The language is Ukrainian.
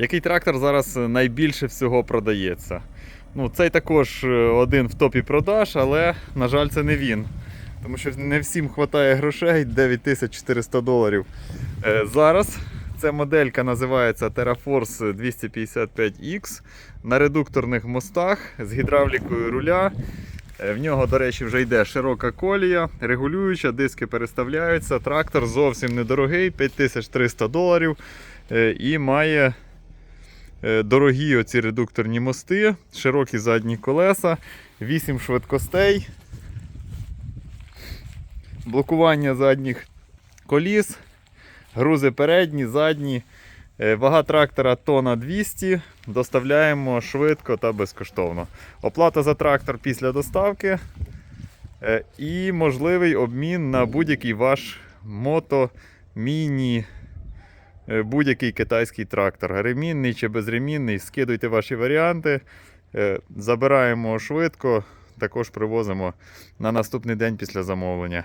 Який трактор зараз найбільше всього продається? Ну, цей також е, один в топі продаж, але, на жаль, це не він. Тому що не всім вистачає грошей 9400 доларів. Е, Зараз ця моделька називається TerraForce 255X на редукторних мостах з гідравлікою руля. Е, В нього, до речі, вже йде широка колія, регулююча, диски переставляються. Трактор зовсім недорогий, 5300 доларів. Е, І має е, дорогі оці редукторні мости, широкі задні колеса, 8 швидкостей, блокування задніх коліс, грузи передні, задні. Е, Вага трактора тона 200. Доставляємо швидко та безкоштовно. Оплата за трактор після доставки. Е, І можливий обмін на будь-який ваш мото, міні, е, будь-який китайський трактор. Ремінний чи безремінний. Скидуйте ваші варіанти. Е, Забираємо швидко, також привозимо на наступний день після замовлення.